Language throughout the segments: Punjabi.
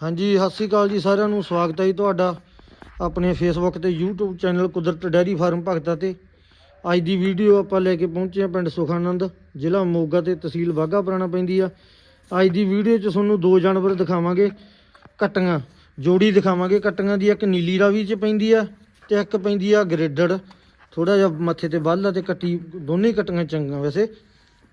ਹਾਂਜੀ, ਸਤਿ ਸ਼੍ਰੀ ਅਕਾਲ ਜੀ ਸਾਰਿਆਂ ਨੂੰ, ਸਵਾਗਤ ਹੈ ਜੀ ਤੁਹਾਡਾ ਆਪਣੇ ਫੇਸਬੁੱਕ ਤੇ YouTube channel Kudrat dairy farm Bhagta ਤੇ। ਅੱਜ ਦੀ ਵੀਡੀਓ ਆਪਾਂ ਲੈ ਕੇ ਪਹੁੰਚੇ ਹਾਂ ਪਿੰਡ ਸੁਖਾਨੰਦ, ਜ਼ਿਲ੍ਹਾ ਮੋਗਾ ਤੇ ਤਹਿਸੀਲ ਬਾਘਾ ਪੁਰਾਣਾ ਪੈਂਦੀ ਆ। ਅੱਜ ਦੀ ਵੀਡੀਓ 'ਚ ਤੁਹਾਨੂੰ ਦੋ ਜਾਨਵਰ ਦਿਖਾਵਾਂਗੇ, ਕੱਟੀਆਂ, ਜੋੜੀ ਦਿਖਾਵਾਂਗੇ। ਕੱਟੀਆਂ ਦੀ ਇੱਕ ਨੀਲੀ ਰਾਵੀ 'ਚ ਪੈਂਦੀ ਆ ਤੇ ਇੱਕ ਪੈਂਦੀ ਆ ਗ੍ਰੇਡਡ। ਥੋੜਾ ਜਿਹਾ ਮੱਥੇ ਤੇ ਵੱਲ ਆ ਤੇ ਕੱਟੀ, ਦੋਨੇ ਹੀ ਕੱਟੀਆਂ ਚੰਗੀਆਂ ਵੈਸੇ।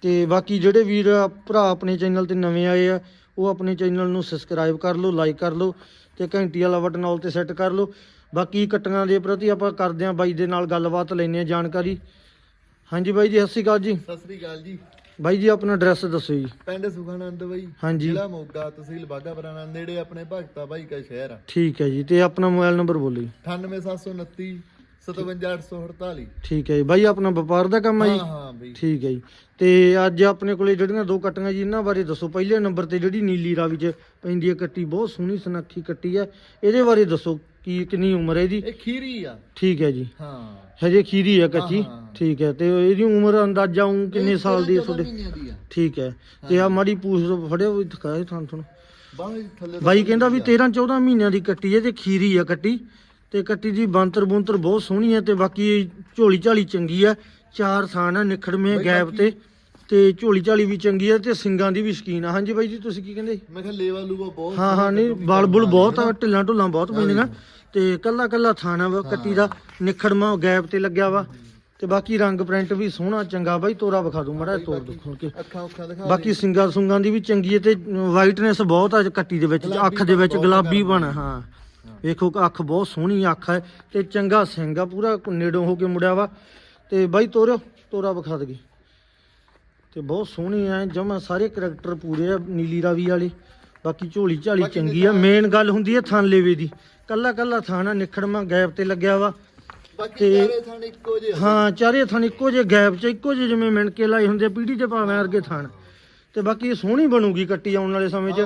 ਤੇ ਬਾਕੀ ਜਿਹੜੇ ਵੀਰ ਭਰਾ ਆਪਣੇ ਚੈਨਲ ਤੇ ਨਵੇਂ ਆਏ ਆ ਉਹ ਆਪਣੇ ਚੈਨਲ ਨੂੰ ਸਬਸਕ੍ਰਾਈਬ ਕਰ ਲਓ ਲਾਈਕ ਕਰ ਲਓ ਤੇ ਘੰਟੀ ਵਾਲਾ ਬਟਨ ਆਲ ਤੇ ਸੈੱਟ ਕਰ ਲਓ। ਬਾਕੀ ਕੱਟੀਆਂ ਦੇ ਪ੍ਰਤੀ ਆਪਾਂ ਕਰਦੇ ਆਂ ਬਾਈ ਦੇ ਨਾਲ ਗੱਲਬਾਤ ਲੈਣੇ ਆ ਜਾਣਕਾਰੀ। ਹਾਂਜੀ ਬਾਈ ਜੀ ਸਤਿ ਸ਼੍ਰੀ ਅਕਾਲ ਜੀ। ਸਤਿ ਸ੍ਰੀ ਅਕਾਲ ਜੀ। ਬਾਈ ਜੀ ਆਪਣਾ ਐਡਰੈਸ ਦੱਸੋ ਜੀ। ਪਿੰਡ ਸੁਖਾਨੰਦ ਬਈ ਹਾਂਜੀ। ਜ਼ਿਲ੍ਹਾ ਮੋਗਾ ਤਹਿਸੀਲ ਬਾਗਾ ਪੁਰਾਣਾ ਨੇੜੇ ਆਪਣੇ ਭਗਤਾ ਭਾਈ ਕਾ ਸ਼ਹਿਰ ਆ। ਠੀਕ ਹੈ ਜੀ ਤੇ ਆਪਣਾ ਮੋਬਾਈਲ ਨੰਬਰ ਬੋਲੋ ਜੀ। 98729 57848 ਠੀਕ ਹੈ ਜੀ। ਬਾਈ ਆਪਣਾ ਵਪਾਰ ਦਾ ਕੰਮ ਹੈ ਜੀ? ਹਾਂ ਹਾਂ ਬਈ। ਠੀਕ ਹੈ ਜੀ। ਤੇ ਅੱਜ ਆਪਣੇ ਕੋਲੇ ਜਿਹੜੀਆਂ ਦੋ ਕੱਟੀਆਂ ਜੀ ਇਹਨਾਂ ਬਾਰੇ ਦੱਸੋ। ਪਹਿਲੇ ਨੰਬਰ ਤੇ ਜਿਹੜੀ ਨੀਲੀ ਰਾਵੀ ਚ ਪੈਂਦੀ ਹੈ ਕੱਟੀ ਬਹੁਤ ਸੋਹਣੀ ਸੁਨੱਖੀ ਕੱਟੀ ਹੈ। ਇਹਦੇ ਬਾਰੇ ਦੱਸੋ ਕੀ ਕਿੰਨੀ ਉਮਰ ਹੈ ਇਹਦੀ? ਇਹ ਖੀਰੀ ਆ। ਠੀਕ ਹੈ ਜੀ। ਹਾਂ। ਹਜੇ ਖੀਰੀ ਹੈ ਕੱਚੀ ਹਾਂ, ਹਾਂ। ਠੀਕ ਹੈ। ਤੇ ਇਹਦੀ ਉਮਰ ਅੰਦਾਜ਼ਾ ਉਂ ਕਿੰਨੇ ਇਹ ਸਾਲ ਦੀ ਹੈ 13 ਤੁਹਾਡੇ? ਮਹੀਨਿਆਂ ਦੀ ਆ। ਠੀਕ ਹੈ। ਤੇ ਆ ਮਾੜੀ ਪੂਛ ਫੜਿਓ ਵੀ ਦਿਖਾਏ ਤੁਹਾਨੂੰ ਤੁਹਾਨੂੰ ਬਾਹਰ ਥੱਲੇ ਬਾਈ ਕਹਿੰਦਾ ਵੀ 13 14 ਮਹੀਨਿਆਂ ਦੀ ਕੱਟੀ ਹੈ ਤੇ ਖੀਰੀ ਆ ਕੱਟੀ। ਤੇ ਕੱਟੀ ਦੀ ਬਾਂਤਰ ਬੂੰਤਰ ਬਹੁਤ ਸੋਹਣੀ ਹੈ ਤੇ ਬਾਕੀ ਝੋਲੀ ਝਾਲੀ ਚੰਗੀ ਹੈ। ਚਾਰ ਥਾਨ ਆ ਨਿਖੜਵੇਂ ਗੈਪ ਤੇ ਤੇ ਝੋਲੀ ਝਾਲੀ ਵੀ ਚੰਗੀ ਹੈ ਤੇ ਸਿੰਗਾਂ ਦੀ ਵੀ ਸ਼ਕੀਨ ਆ। ਹਾਂਜੀ ਬਾਈ ਜੀ ਤੁਸੀਂ ਕੀ ਕਹਿੰਦੇ? ਮੈਂ ਕਿਹਾ ਲੇਵਾ ਲੂਗਾ ਬਹੁਤ ਹਾਂ ਹਾਂ ਨਹੀਂ ਬਲ ਬੁਲ ਬਹੁਤ ਆ ਢਿੱਲਾਂ ਢੁੱਲਾਂ ਬਹੁਤ ਪੈਂਦੀਆਂ। ਤੇ ਕੱਲਾ ਕੱਲਾ ਥਾਣਾ ਵਾ ਕੱਟੀ ਦਾ ਨਿਖੜਮਾ ਗੈਪ ਤੇ ਲੱਗਿਆ ਵਾ। ਤੇ ਬਾਕੀ ਰੰਗ ਪ੍ਰਿੰਟ ਵੀ ਸੋਹਣਾ ਚੰਗਾ ਬਾਈ ਤੋਰਾ ਵਿਖਾ ਦੂੰ ਮੜਾ ਤੋਰ ਦੋ ਖੋਲ ਕੇ। ਅੱਖਾਂ ਉੱਖਾਂ ਦਿਖਾ ਬਾਕੀ ਸਿੰਗਾਂ ਸੁੰਗਾਂ ਦੀ ਵੀ ਚੰਗੀ ਹੈ ਤੇ ਵਾਈਟਨੈਸ ਬਹੁਤ ਆ ਕੱਟੀ ਦੇ ਵਿੱਚ ਅੱਖ ਦੇ ਵਿੱਚ ਗੁਲਾਬੀ ਬਣ। ਹੈ। ਵੇਖੋ ਅੱਖ ਬਹੁਤ ਸੋਹਣੀ ਅੱਖ ਹੈ ਤੇ ਚੰਗਾ ਸਿੰਘ ਆ ਪੂਰਾ ਨੇੜੋਂ ਹੋ ਕੇ ਮੁੜਿਆ ਵਾ। ਤੇ ਬਾਈ ਤੋਰਿਓ ਤੋਰਾ ਵਿਖਾ ਦਗੇ ਤੇ ਬਹੁਤ ਸੋਹਣੀ ਐ ਜਮਾ ਸਾਰੇ ਕਰੈਕਟਰ ਪੂਰੇ ਆ ਨੀਲੀ ਰਾਵੀ ਵਾਲੇ। ਬਾਕੀ ਝੋਲੀ ਝਾਲੀ ਚੰਗੀ ਆ ਮੇਨ ਗੱਲ ਹੁੰਦੀ ਹੈ ਥਣ ਲੇਵੇ ਦੀ। ਕੱਲਾ ਕੱਲਾ ਥਾਣਾ ਨਿਖੜਮਾ ਗੈਪ ਤੇ ਲੱਗਿਆ ਵਾ। ਬਾਕੀ ਤੇ- ਚਾਰੇ ਥਾਂ ਇੱਕੋ ਜਿਹੇ ਆ। ਹਾਂ ਚਾਰੇ ਥਣ ਇੱਕੋ ਜਿਹੇ ਗੈਪ 'ਚ ਇੱਕੋ ਜਿਹੇ ਜਿਵੇਂ ਮਿਣ ਕੇ ਲਾਏ ਹੁੰਦੇ ਪੀੜੀ ਤੇ ਭਾਵੇਂ ਵਰਗੇ ਥਣ ਤੇ ਬਾਕੀ ਸੋਹਣੀ ਬਣੂਗੀ ਕੱਟੀ ਆਉਣ ਵਾਲੇ ਸਮੇਂ 'ਚ।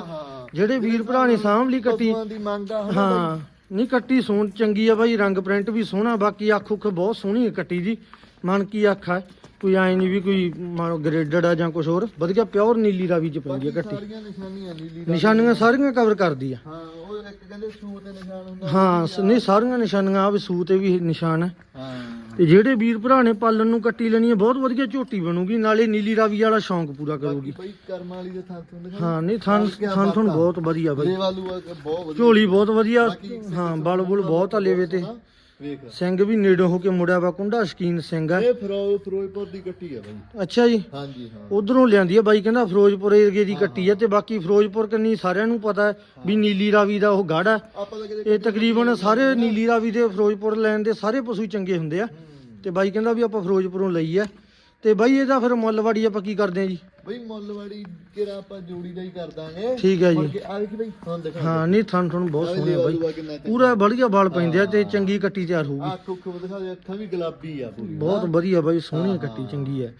ਜਿਹੜੇ ਵੀਰ ਭਰਾ ਨੇ ਸਾਂਭ ਲਈ ਕੱਟੀ ਪਸ਼ੂਆਂ ਦੀ ਮੰਗ ਆ ਹਨਾ ਹਾਂ ਨਹੀਂ ਕੱਟੀ ਸੋਹਣ ਚੰਗੀ ਆ ਬਾਈ ਰੰਗ ਪ੍ਰਿੰਟ ਵੀ ਸੋਹਣਾ ਬਾਕੀ ਅੱਖ ਉੱਖ ਬਹੁਤ ਸੋਹਣੀ ਹੈ ਕੱਟੀ ਦੀ। ਮਨ ਕੀ ਅੱਖ ਹੈ ਕੋਈ ਐ ਨਹੀਂ ਵੀ ਕੋਈ ਗ੍ਰੇਡਡ ਆ ਜਾਂ ਕੁਝ ਹੋਰ ਵਧੀਆ ਪਿਓਰ ਨੀਲੀ ਰਾਵੀ ਚ ਪੈਂਦੀ ਹੈ ਬਾਕੀ ਕੱਟੀ। ਸਾਰੀਆਂ ਨਿਸ਼ਾਨੀਆਂ ਨੀਲੀ ਦਾ ਨਿਸ਼ਾਨੀਆਂ ਸਾਰੀਆਂ ਕਵਰ ਕਰਦੀ ਆ। ਹਾਂ ਉਹ ਇੱਕ ਕਹਿੰਦੇ ਸੂ ਤੇ ਨਿਸ਼ਾਨ ਹੁੰਦਾ ਹਾਂ ਸ- ਨਹੀਂ ਸਾਰੀਆਂ ਨਿਸ਼ਾਨੀਆਂ ਆ ਵੀ ਸੂ ਤੇ ਵੀ ਨਿਸ਼ਾਨ ਹੈ ਹਾਂ। ਤੇ ਜਿਹੜੇ ਵੀਰ ਭਰਾ ਨੇ ਪਾਲਣ ਨੂੰ ਕੱਟੀ ਲੈਣੀ ਹੈ ਬਹੁਤ ਵਧੀਆ ਝੋਟੀ ਬਣੂਗੀ ਨਾਲੇ ਨੀਲੀ ਰਾਵੀ ਵਾਲਾ ਸ਼ੌਂਕ ਪੂਰਾ ਕਰੂਗੀ। ਬਈ ਕਰਮਾਂ ਵਾਲੀ ਦੇ ਥਾਂ ਤੋਂ ਦਿਖਾ। ਹਾਂ ਨਹੀਂ ਥਣ ਥਣ ਥਣ ਬਹੁਤ ਵਧੀਆ ਬਾਈ। ਝੋਲੀ ਬਹੁਤ ਵਧੀਆ। ਹਾਂ ਬਲ ਬੁਲ ਬਹੁਤ ਆ ਲੇਵੇ ਤੇ। ਵੇਖ। ਸਿੰਘ ਵੀ ਨੇੜੋਂ ਹੋ ਕੇ ਮੁੜਿਆ ਵਾ ਕੁੰਡਾ ਸ਼ਕੀਨ ਸਿੰਘ ਆ। ਇਹ ਫਰੋ ਫਿਰੋਜ਼ਪੁਰ ਦੀ ਕੱਟੀ ਆ ਬਈ। ਅੱਛਾ ਜੀ? ਹਾਂਜੀ ਹਾਂ। ਉਧਰੋਂ ਲਿਆਂਦੀ ਆ ਬਾਈ ਕਹਿੰਦਾ ਫਿਰੋਜ਼ਪੁਰ ਏਰੀਏ ਦੀ ਕੱਟੀ ਆ ਤੇ ਬਾਕੀ ਫਿਰੋਜ਼ਪੁਰ ਕੰਨੀ ਸਾਰਿਆਂ ਨੂੰ ਪਤਾ ਹੈ ਵੀ ਨੀਲੀ ਰਾਵੀ ਦਾ ਉਹ ਗਾੜਾ। ਆਪਾਂ ਤਾਂ ਕਿਤੇ ਇਹ ਤਕਰੀਬਨ ਸਾਰੇ ਨੀਲੀ ਰਾਵੀ ਦੇ ਫਿਰੋਜ਼ਪੁਰ ਲੈਣ ਦੇ ਸਾਰੇ ਪਸ਼ੂ ਚੰਗੇ ਹੁੰਦੇ ਆ। ਤੇ ਬਾਈ ਕਹਿੰਦਾ ਵੀ ਆਪਾਂ ਫਿਰੋਜ਼ਪੁਰੋਂ ਲਈ ਆ। ਤੇ ਬਾਈ ਇਹਦਾ ਫਿਰ ਮੁੱਲਵਾੜੀ ਆਪਾਂ ਕੀ ਕਰਦੇ ਆ ਜੀ? ਬਈ ਮੁੱਲਵਾੜੀ ਕਿਰਾ ਆਪਾਂ ਜੋੜੀ ਦਾ ਹੀ ਕਰ ਦਾਂਗੇ। ਠੀਕ ਹੈ ਜੀ। ਆ ਵੇਖ ਬਈ ਹੁਣ ਦਿਖਾ ਹਾਂ ਨਹੀਂ ਥਣ ਥਣ ਬਹੁਤ ਸੋਹਣੇ ਆ ਬਾਈ। ਆ ਪੂਰਾ ਵਧੀਆ ਵਾਲ ਪੈਂਦੇ ਆ ਤੇ ਚੰਗੀ ਕੱਟੀ ਤਿਆਰ ਹੋਊਗੀ। ਅੱਖ ਉੱਖ ਦਿਖਾ ਦੇ ਅੱਖਾਂ ਵੀ ਗੁਲਾਬੀ ਆ ਪੂਰੀ। ਬਹੁਤ ਵਧੀਆ ਬਾਈ ਸੋਹਣੀ ਕੱਟੀ ਚੰਗੀ ਹੈ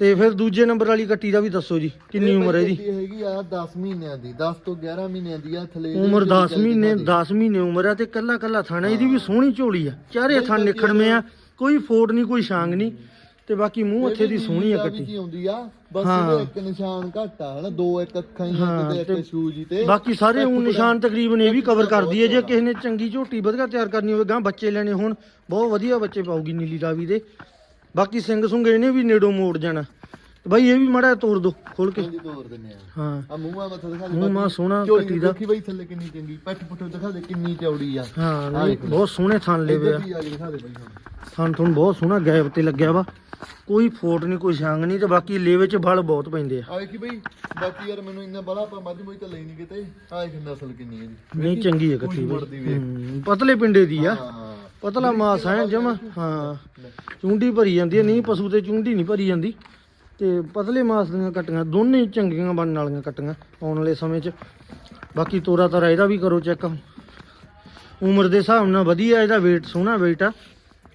ਤੇ ਫਿਰ ਦੂਜੇ ਨੰਬਰ ਵਾਲੀ ਕੱਟੀ ਦਾ ਵੀ ਦੱਸੋ ਜੀ ਕਿੰਨੀ ਉਮਰ ਹੈ ਇਹ ਹੈਗੀ ਆ 10 ਮਹੀਨਿਆਂ ਦੀ 10 ਤੋਂ 11 ਮਹੀਨਿਆਂ ਦੀ ਆ ਥਲੇ ਉਮਰ 10 ਮਹੀਨੇ 10 ਮਹੀਨੇ ਉਮਰ ਆ ਤੇ ਕੱਲਾ ਕੱਲਾ ਥਾਣਾ ਇਹਦੀ ਵੀ ਸੋਹਣੀ ਝੋਲੀ ਆ। ਚਾਰੇ ਥਾਂ ਨਿਖੜਵੇਂ ਆ। ਕੋਈ ਫੋੜ ਨਹੀਂ ਕੋਈ ਛਾਂਗ ਨਹੀਂ। ਤੇ ਬਾਕੀ ਮੂੰਹ ਹੱਥੇ ਦੀ ਸੋਹਣੀ ਆ ਕੱਟੀ। ਕੀ ਆਉਂਦੀ ਆ? ਬਸ। ਇਹਦੇ ਇੱਕ ਨਿਸ਼ਾਨ ਘੱਟ ਆ ਹਨਾ? ਦੋ ਇੱਕ ਅੱਖਾਂ ਹੀ ਆ ਤੇ ਇੱਕ ਸ਼ੂਜ ਤੇ ਬਾਕੀ ਸਾਰੇ ਉਹ ਨਿਸ਼ਾਨ ਤਕਰੀਬਨ ਇਹ ਵੀ ਕਵਰ ਕਰਦੀ ਹੈ ਜੇ ਕਿਸੇ ਨੇ ਚੰਗੀ ਝੋਟੀ ਵਧੀਆ ਤਿਆਰ ਕਰਨੀ ਹੋਵੇ ਗਾਂ ਬੱਚੇ ਲੈਣੇ ਹੋਣ ਬਹੁਤ ਵਧੀਆ ਬੱਚੇ ਪਾਉਗੀ ਨੀਲੀ ਰਾਵੀ ਦੇ। ਬਾਕੀ ਸਿੰਘ ਸੁੰਗ ਇਹਨੇ ਵੀ ਨੇੜੋਂ ਮੋੜ ਜਾਣਾ। ਬਾਈ ਇਹ ਵੀ ਮੜਾ ਤੋੜ ਦੋ ਖੋਲ ਕੇ। ਹਾਂਜੀ ਤੋਰ ਦਿੰਨੇ ਆ ਹਾਂ। ਆ ਮੂੰਹਾਂ ਮੱਥਾ ਦਿਖਾ ਦੇ ਮੂੰਹ ਮਾ ਸੋਹਣਾ ਝੋਲੀ ਕੱਟੀ ਦਾ। ਦੇਖੀ ਬਈ ਥੱਲੇ ਕਿੰਨੀ ਚੰਗੀ ਪੱਟ ਪੁੱਟ ਦਿਖਾ ਦੇ ਕਿੰਨੀ ਚੌੜੀ ਆ। ਹਾਂ ਨਹੀਂ ਬਹੁਤ ਸੋਹਣੇ ਥਣ ਇੱਧਰ ਵੀ ਆ ਥਣ ਥਣ ਬਹੁਤ ਸੋਹਣਾ ਗੈਪ ਤੇ ਲੱਗਿਆ ਵਾ। ਕੋਈ ਫੋਟ ਨਹੀਂ ਕੋਈ ਛਾਂਗ ਨਹੀਂ ਤੇ ਬਾਕੀ ਲੇਵੇ ਚ ਬਲ ਬਹੁਤ ਪੈਂਦੇ ਆ। ਆ ਵੇਖੀ ਬਈ ਬਾਕੀ ਯਾਰ ਮੈਨੂੰ ਇੰਨਾ ਬੜਾ ਆਪਾਂ ਮੱਝ ਮੋਈ ਤਾਂ ਲਈ ਨਹੀਂ ਕਿਤੇ। ਆ ਇੱਕ ਨਸਲ ਕਿੰਨੀ ਇਹਦੀ। ਨਹੀਂ ਚੰਗੀ ਹੈ ਕੱਟੀ ਪਤਲੇ ਪਿੰਡੇ ਦੀ ਆ। ਪਤਲਾ ਮਾਸ ਹੈ ਜਮਾ। ਹਾਂ। ਚੁੰਡੀ ਭਰੀ ਜਾਂਦੀ ਹੈ ਨਹੀਂ ਪਸ਼ੂ ਤੇ ਚੁੰਡੀ ਨਹੀਂ ਭਰੀ ਜਾਂਦੀ। ਤੇ ਪਤਲੇ ਮਾਸ ਦੀਆਂ ਕੱਟੀਆਂ ਦੋਨੇ ਚੰਗੀਆਂ ਬਣਨ ਵਾਲੀਆਂ ਕੱਟੀਆਂ ਆਉਣ ਵਾਲੇ ਸਮੇਂ 'ਚ। ਬਾਕੀ ਤੋਰਾ ਤਾਰਾ ਇਹਦਾ ਵੀ ਕਰੋ ਚੈੱਕ। ਉਮਰ ਦੇ ਹਿਸਾਬ ਨਾਲ ਵਧੀਆ ਇਹਦਾ weight ਸੋਹਣਾ weight ਆ।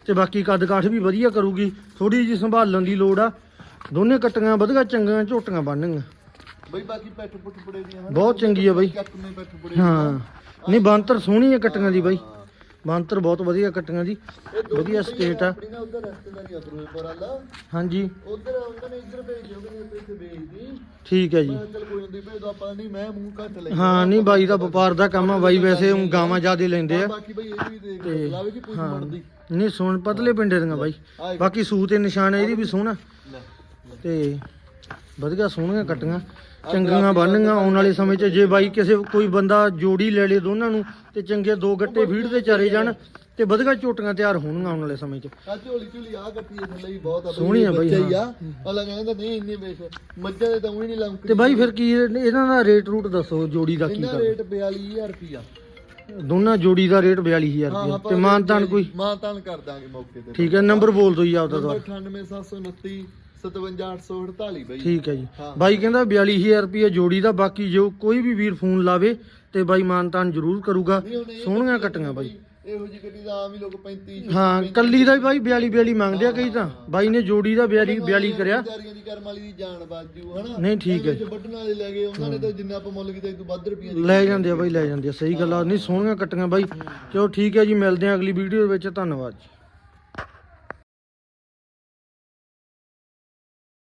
ਤੇ ਬਾਕੀ ਕੱਦ ਕਾਠ ਵੀ ਵਧੀਆ ਕਰੂਗੀ। ਥੋੜੀ ਜਿਹੀ ਸੰਭਾਲਣ ਦੀ ਲੋੜ ਆ। ਦੋਨੇ ਕੱਟੀਆਂ ਵਧੀਆ ਚੰਗੀਆਂ ਝੋਟੀਆਂ ਬਣਨਗੀਆਂ। ਬਈ ਬਾਕੀ ਪੈਟ ਪੁੱਟ ਪੜੇ ਦੀਆਂ ਬਹੁਤ ਚੰਗੀ ਆ ਬਈ। ਹਾਂ। ਨਹੀਂ ਬੰਤਰ ਸੋਹਣੀ ਹੈ ਕੱਟੀਆਂ ਦੀ ਬਾਈ। ਬਾਂਤਰ ਬਹੁਤ ਵਧੀਆ ਕੱਟੀਆਂ ਜੀ। ਵਧੀਆ ਸਟੇਟ ਆ। ਉਧਰ ਰਸਤੇਦਾਰੀ ਹਾਂਜੀ। ਉਧਰ ਉਹਨਾਂ ਨੇ ਇੱਧਰ ਭੇਜ ਦਿਓ ਕਿ ਇੱਥੇ ਭੇਜਦੀ ਠੀਕ ਹੈ ਜੀ। ਮੈਂ ਚਲ ਕੋਈ ਨਹੀਂ ਭੇਜ ਦੋ ਆਪਾਂ ਨਹੀਂ ਮੈਂ ਮੂੰਹ ਘੱਟ ਲੈ ਹਾਂ ਨਹੀਂ ਬਾਈ ਦਾ ਵਪਾਰ ਦਾ ਕੰਮ ਆ ਬਾਈ ਵੈਸੇ ਊਂ ਗਾਵਾਂ ਜ਼ਿਆਦੇ ਲੈਂਦੇ ਆ। ਬਾਕੀ ਬਈ ਇਹ ਵੀ ਦੇਖ ਲਾਵੇ ਜੀ ਪੁੱਛ ਮੜਦੀ ਨਹੀਂ ਸੁਣ ਪਤਲੇ ਪਿੰਡੇ ਦੀਆਂ ਬਾਈ। ਬਾਕੀ ਸੂਤ ਤੇ ਨਿਸ਼ਾਨ ਇਹਦੀ ਵੀ ਸੋਹਣਾ। ਤੇ ਵਧੀਆ ਸੋਹਣੀਆਂ ਕੱਟੀਆਂ। ਚੰਗੀਆਂ ਬਣਨੀਆਂ ਆਉਣ ਵਾਲੇ ਸਮੇਂ 'ਚ। ਜੇ ਬਾਈ ਕਿਸੇ ਕੋਈ ਬੰਦਾ ਜੋੜੀ ਲੈ ਲੇ ਦੋਨਾਂ ਨੂੰ ਤੇ ਚੰਗੇ ਦੋ ਗੱਟੇ ਫੀਡ ਤੇ ਚਾਰੇ ਜਾਣ ਤੇ ਵਧੀਆ ਝੋਟੀਆਂ ਤਿਆਰ ਹੋਣਗੀਆਂ ਆਉਣ ਵਾਲੇ ਸਮੇਂ 'ਚ। ਆ ਝੋਲੀ ਝੋਲੀ ਆ ਕੱਟੀ ਇਹ ਹੀ ਬਹੁਤ ਆ ਸੋਹਣੀ ਆ ਬਈ, ਬੱਚਾ ਆ। ਅਲਾ ਕਹਿੰਦਾ ਨਹੀਂ ਇੰਨੀ ਬੇਸ਼ ਮੱਝਾਂ ਦੇ ਤਾਂ ਉਹੀ ਨਹੀਂ ਲੰਕ ਤੇ ਬਾਈ ਫਿਰ ਕੀ ਇਹਨਾਂ ਦਾ ਰੇਟ ਰੂਟ ਦੱਸੋ ਜੋੜੀ ਦਾ ਕੀ ਇਹਨਾਂ ਕਰ ਰੇਟ 42000 ਰੁਪਿਆ ਦੋਨਾਂ ਜੋੜੀ ਦਾ ਰੇਟ 42000 ਹਾਂ ਰੁਪਏ ਤੇ ਮਾਨਤਾਨ ਕੋਈ? ਮਾਨਤਾਨ ਕਰ ਦਾਂਗੇ ਮੌਕੇ ਤੇ। ਠੀਕ ਹੈ ਨੰਬਰ ਬੋਲ ਦਿਓ ਜੀ ਆਪਦਾ ਦੁਬਾਰਾ। 98729 57848 ਬਈ। ਠੀਕ ਹੈ ਜੀ। ਹਾਂ। ਬਾਈ ਕਹਿੰਦਾ 42000 ਰੁਪਏ ਜੋੜੀ ਦਾ ਬਾਕੀ ਜੋ ਕੋਈ ਵੀ ਵੀਰ ਫੋਨ ਲਾਵੇ ਤੇ ਬਾਈ ਮਾਨਤਾਨ ਜ਼ਰੂਰ ਕਰੂਗਾ। ਨਹੀਂ ਹੁਣ ਇਹ ਸੋਹਣੀਆਂ ਗੱਡੀ ਕੱਟੀਆਂ ਬਾਈ। ਇਹੋ ਜੀ ਗੱਡੀ ਦਾ ਆਮ ਹੀ ਲੋਕ 35 ਹਾਂ ਕੱਲੀ ਦਾ ਵੀ ਬਾਈ 42 42 ਮੰਗਦੇ ਆ ਕਈ ਤਾਂ। ਬਾਈ ਨੇ ਜੋੜੀ ਦਾ 42 42 ਕਰਿਆ। ਵਿਚਾਰੀਆਂ ਦੀ ਕਰਮ ਵਾਲੀ ਦੀ ਜਾਨ ਬਾਜੂ ਹਨਾ? ਨਹੀਂ, ਠੀਕ ਹੈ। ਇਹਦੇ ਵਿੱਚ ਵੱਢਣ ਵਾਲੇ ਲੈ ਗਏ ਉਹਨਾਂ ਨੇ ਤਾਂ ਜਿੰਨਾ ਆਪਾਂ ਮੁੱਲ ਕੀਤਾ ਇੱਕ ਤੋਂ ਵੱਧ ਰੁਪਈਆ ਦੀ ਲੈ ਜਾਂਦੇ ਆ ਬਾਈ ਲੈ ਜਾਂਦੇ ਆ। ਸਹੀ ਗੱਲ ਆ। ਨਹੀਂ ਸੋਹਣੀਆਂ ਕੱਟੀਆਂ ਬਾਈ। ਚਲੋ ਠੀਕ ਹੈ ਜੀ ਮਿਲਦੇ ਆ ਅਗਲੀ ਵੀਡੀਓ ਦੇ ਵਿੱਚ। ਧੰਨਵਾਦ ਜੀ।